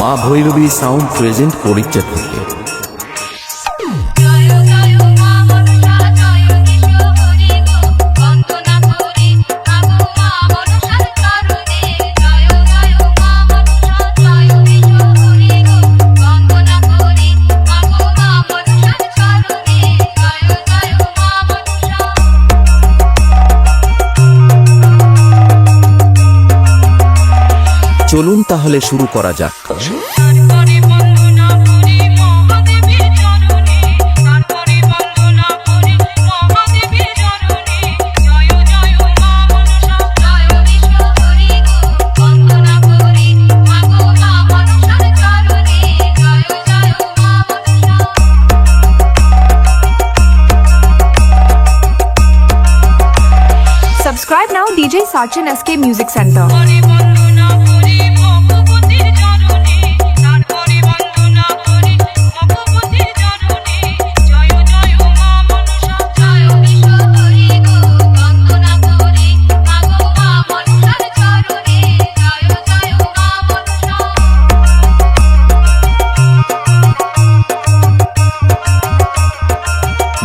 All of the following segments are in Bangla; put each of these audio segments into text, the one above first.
মা ভৈরবী সাউন্ড প্রেজেন্ট পরিচয় থেকে। চলুন তাহলে শুরু করা যাক Subscribe now DJ Sachin SK Music Center.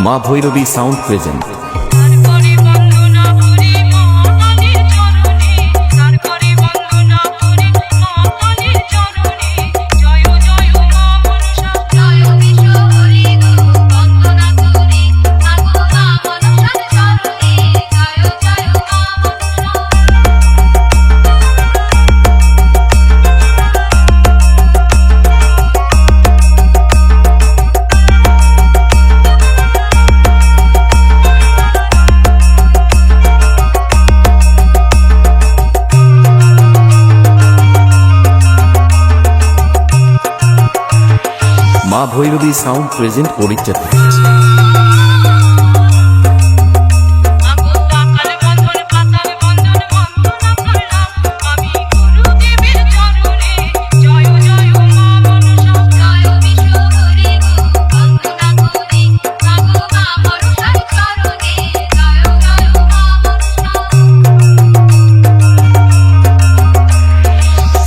মা Bhairavi sound present. Bhairavi sound present পরিচিত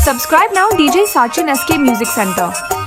Subscribe now DJ Sachin SK Music Center.